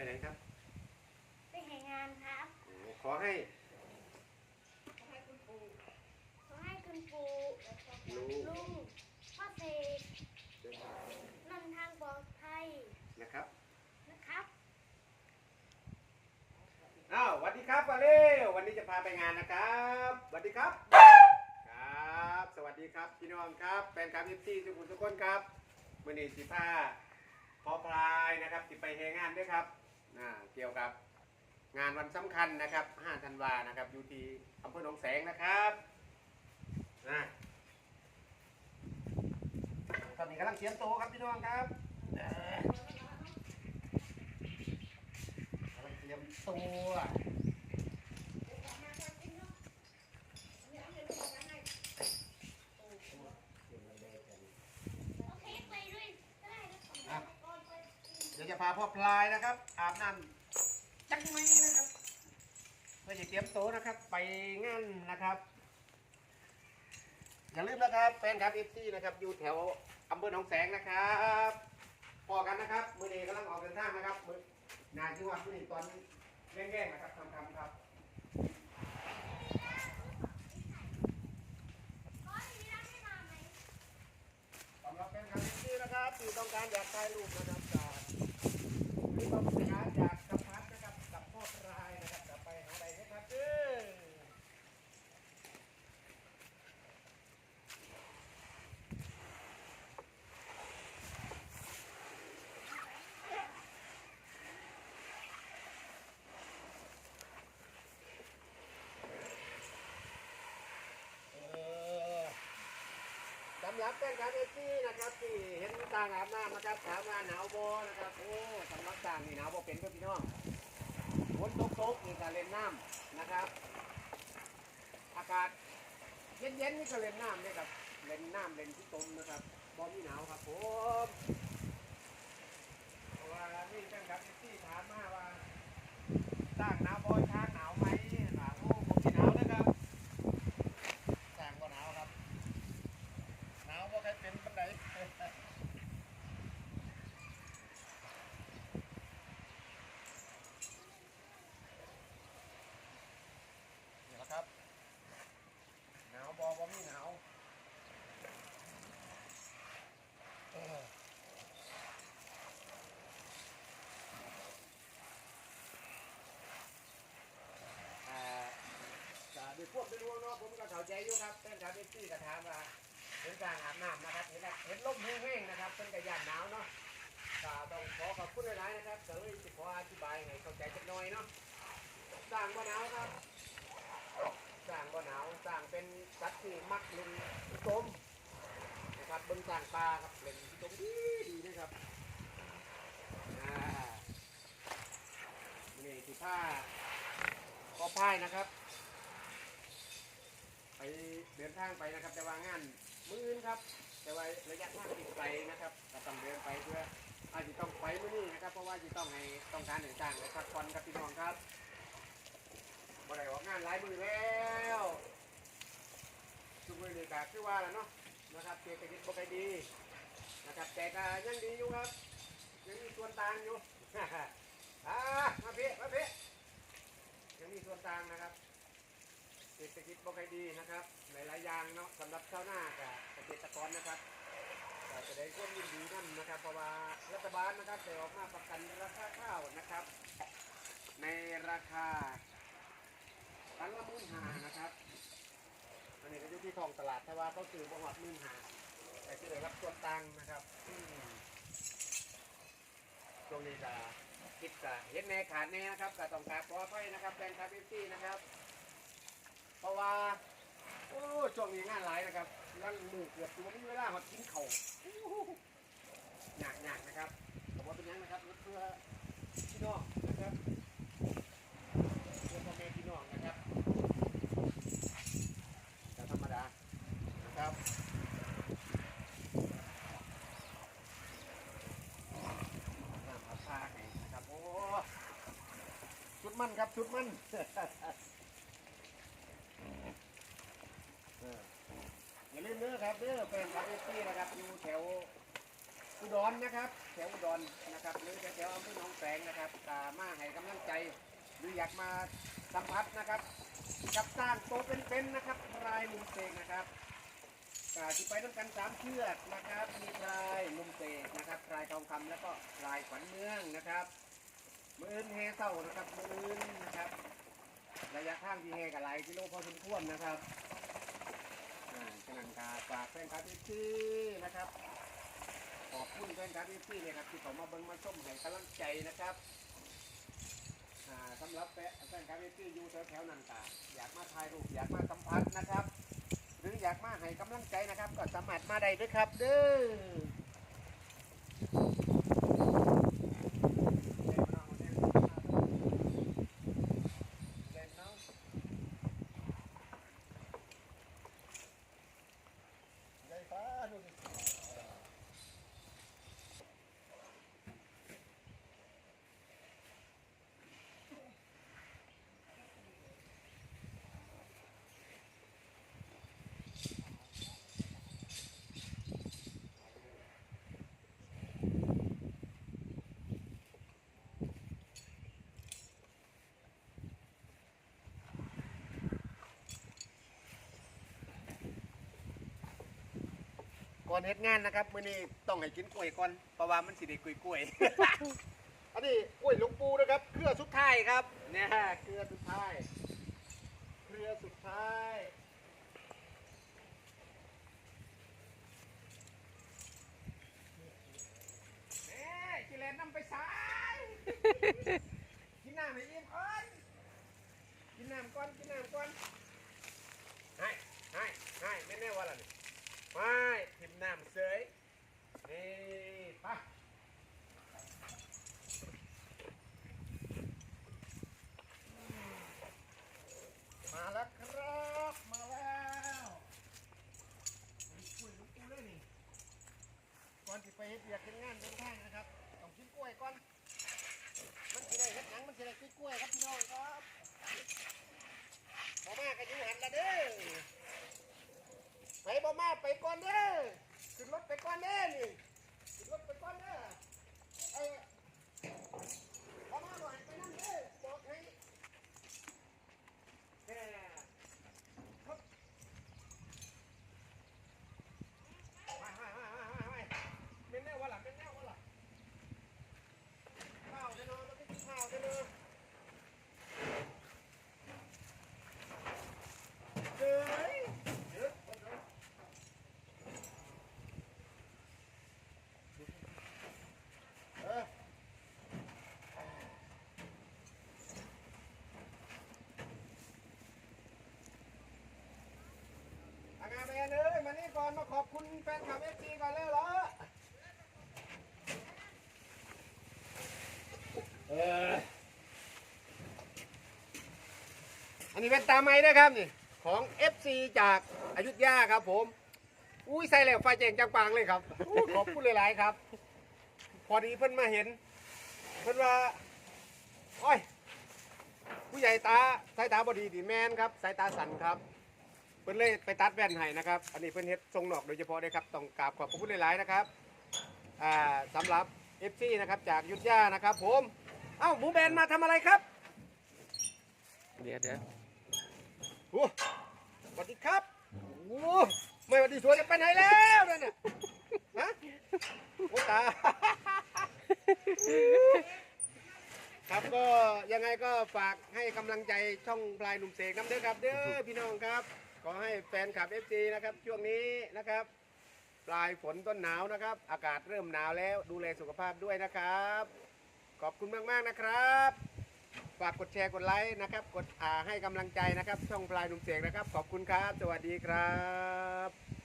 ไปไหนครับ ไปแห่งานครับโอ้ขอให้ขอให้คุณปู่ลุงพ่อเสกเดินทางนำทางปลอดภัยนะครับ นะครับอ้าวสวัสดีครับมาเร็ววันนี้จะพาไปงานนะครับสวัสดีครับ ครับ สวัสดีครับพี่น้องครับแฟนคลับยิปซี่ทุกคนทุกคนครับมื่อนี้สิพาพอพลายนะครับสิไปเฮงานด้วยครับ อ่าเกี่ยวกับงานวันสำคัญนะครับ 5 ธันวานะครับอยู่ที่อำเภอหนองแสงนะครับนะตอนนี้กำลังเตรียมโตวครับพี่น้องครับเออกำลังเตรียมตัว โอเคไปด้วยได้แล้ว เดี๋ยวจะพาพ่อพ ลายนะครับ อาบน้ำจังไม่นะครับเพื่อจะเตรียมโต๊ะนะครับ ไปงานนะครับ อย่าลืมนะครับแฟนครับเอฟซีนะครับอยู่แถวอำเภอหนองแสงนะครับพอกันนะครับ มือเดกำลังออกเดินทางนะครับมือนานที่ว่ามือนี้ตอนแง่งๆนะครับทำๆครับสำหรับแฟนคลับที่นะครับที่ต้องการอยากถ่ายรูปนะครับ something. สำหรับแฟนคลับเอซี่นะครับที่เห็นต่างอาบน้ำนะครับถามว่าหนาวโบนะครับโอ้สำหรับต่างนี่หนาวโบเป็นก็พี่น้องฝนตกตกนี่ก็เล่นน้ำนะครับ อากาศเย็นๆนี่ก็เล่นน้ำเนี่ยครับเล่นน้ำเล่นที่ตมนะครับบ่มีหนาวครับผมเพราะว่านี่แฟนคลับเอซี่ถามมาว่าต่างหนาวบ่ช้างหนาวไหมหนาวโอ้ผมสิหนาวนะครับต่างบ่หนาวครับ หนาวว่าใครเป็นปันไดนี่แหละครับ หนาวบอบอมีหนาวเอออ่าจะด้วย พวกด้รวงเนาะผมก็เข้าใจอยู่ครับแต่ถามเอฟซีก็ถามว่าเห็นการอาบน้ำนะครับเห็นแล้วเห็นลมแห้งๆนะครับเป็นกระยานหนาวเนาะก็ต้องขอขอบคุณหลายๆนะครับก็เลยจะขออธิบายให้เข้าใจจักหน่อยเนาะสร้างบ่หนาวครับสร้างบ่หนาวสร้างเป็นสัตว์ที่มักเล่นพิตมนะครับบิ่งสร้างปลาครับเล่นพิตมดีดีนะครับอ่านี่ที่ผ้าก็พายนะครับ ไปเดินทางไปนะครับ แต่ว่างานมืออื่นครับ แต่ว่าระยะทางที่ไกลนะครับก็ต้องเดินไปเพื่ออาจจะต้องไปมื้อนี้นะครับ เพราะว่าจะต้องให้ต้องการเดินทางและพักผ่อนกับพี่น้องครับบ่ได้ออกงานหลายมือแล้วทุกมือนี่ก็คือว่าแล้วเนาะนะครับเศรษฐกิจบ่ค่อยดีนะครับ แต่ก็ยังดีอยู่ครับยังมีส่วนต่างอยู่ อ่ามาพี่มาพี่ยังมีส่วนต่างนะครับ เศ รษฐกิจบ่ค่อยดีนะครับ หลายๆอย่างเนาะสำหรับชาวนากับเกษตรกรนะครับก็จะได้ร่วมยินดีนั่นนะครับ เพราะว่ารัฐบาลนะครับได้ออกมาประกันราคาข้าวนะครับ ในราคาตันละหมื่นหานะครับอันนี้ก็อยู่ที่ทองตลาดแต่ว่าเขาซื้อบ่หอดหมื่นหาแต่คือได้รับส่วนต่างนะครับอืมช่วงนี้ก็คิดก็เห็นแน่ขาดแน่นะครับก็ต้องการขออภัยนะครับแฟนคลับเอฟซีนะครับ เพราะว่าโอ้ช่วงนี้งานหลายนะครับร่างมือเกือบตัวไม่มีเวลามากินเข่าหนักหนักๆนะครับผมว่าเป็นยังนะครับเพื่อพี่น้องนะครับเพื่อพ่อแม่พี่น้องนะครับแต่ธรรมดานะครับน้ำอาผ้าให้นะครับโอ้ชุดมั่นครับชุดมั่น เอออด้อครับเด้อเป็นคาเฟ่นะครับอยู่แถวอุดรนะครับ แถวอุดรนะครับหรือแถวอำเภอหนองแสงนะครับตามาให้กำลังใจ หรืออยากมาสัมผัสนะครับกับสร้างโตเป็นๆนะครับพรายลุงเสกนะครับกาที่ไปน้ำกันสามเชือกนะครับ มีพรายลุงเสกนะครับพรายทองคำแล้วก็พรายขวัญเมืองนะครับมืออื่นเฮเศร้านะครับมืออื่นนะครับ ระยะทางที่เฮกับลายกิโลพอสมควรนะครับ อ่าฉะนั้นกาฝากแฟนคลับที่นะครับ ขอบคุณแฟนคลับที่ๆนะครับที่เขามาเบิ้งมาชมให้กำลังใจนะครับอ่าสำหรับแฟนแฟนคลับที่อยู่แถวๆนันกาอยากมาถ่ายรูปอยากมาสัมผัสนะครับ หรืออยากมาให้กำลังใจนะครับ ก็สามารถมาได้ด้วยครับ เด้อ ก่ อนเฮ็ดงานนะครับมื้อนี้ต้องให้กินกล้วยก่อนเพราะว่ามันสิได้กล้วยกล้วยๆอันนี้กล้วยหลวงปู่นะครับเครือสุดท้ายครับเนี่ยเครือสุดท้ายเครือสุดท้ายแม่กิเลนนำไปสายกินน้ำให้อิ่มก่อนกินน้ำก่อนกินน้ำก่อนให้ให้ให้ไม่แน่ว่าล่ะนี่ ไม่ทิมน้ำเสยนี่ไปมาแล้วครับมาแล้วคุยลูกกูเลยนี่ก่อนที่ไปเฮ็ดเบียกเฮ็ดงานเดินทางนะครับต้องกินกล้วยก่อนมันสิได้เฮ็ดหยังมันสิได้กินกล้วยครับพี่น้องครับพอมากันอยู่หันละเด้อไปบ่ มาไปก่อนเด้อขึ้นรถไปก่อนเด้อนี่ขึ้นรถไปก่อนเด้ออบ่มาบ่ให้ไปนั่นเด้อบอกให้แหม่ครับมามามามามามาเป็นแนววะล่ะเป็นแนววะล่ะข้าวเด้อเนาะเราไปกินข้าวเด้อเนาะเฮ้ยเดี๋ยวเดี๋ยว เอออางาน แมนเอ้ยมานี่ก่อนมาขอบคุณแฟนคลับเอฟซีก่อนเลยเหรอเอออันนี้เป็นตาไม้นะครับนี่ของ FC จากอายุทยาครับผม อุ้ยใส่แล้วไฟแจงจังปังเลยครับอู้ขอบคุณหลายๆครับ พอดีเพิ่นมาเห็น เพิ่นว่าโอ้ยผู้ใหญ่ตาสายตาบอดีดีแมนครับ สายตาสั่นครับ พิ่นเลยไปตัดแว่นให้นะครับ อันนี้เพิ่นเฮ็ดทรงนอกโดยเฉพาะเลยครับต้องกราบขอบพระคุณหลายๆนะครับอ่าสำหรับ FC นะครับจากยุทธยานะครับ ผมเอ้าหมูแบนมาทำอะไรครับเดี๋ยวเดี๋ยวโอ้สวัสดีครับโอ้ไม่สวัสดีสวยจะไปไหนแล้วนั่นน่ะฮะโอ้ตาครับก็ยังไงก็ฝากให้กำลังใจช่องพลายหนุ่มเสกน้ำเด้อครับเด้อพี่น้องครับ ขอให้แฟนคลับเอฟซีนะครับ ช่วงนี้นะครับ ปลายฝนต้นหนาวนะครับ อากาศเริ่มหนาวแล้วดูแลสุขภาพด้วยนะครับ ขอบคุณมากๆนะครับ ฝากกดแชร์กดไลค์นะครับ กดอ่าให้กำลังใจนะครับ ช่องปลายหนุ่มเสกนะครับ ขอบคุณครับ สวัสดีครับ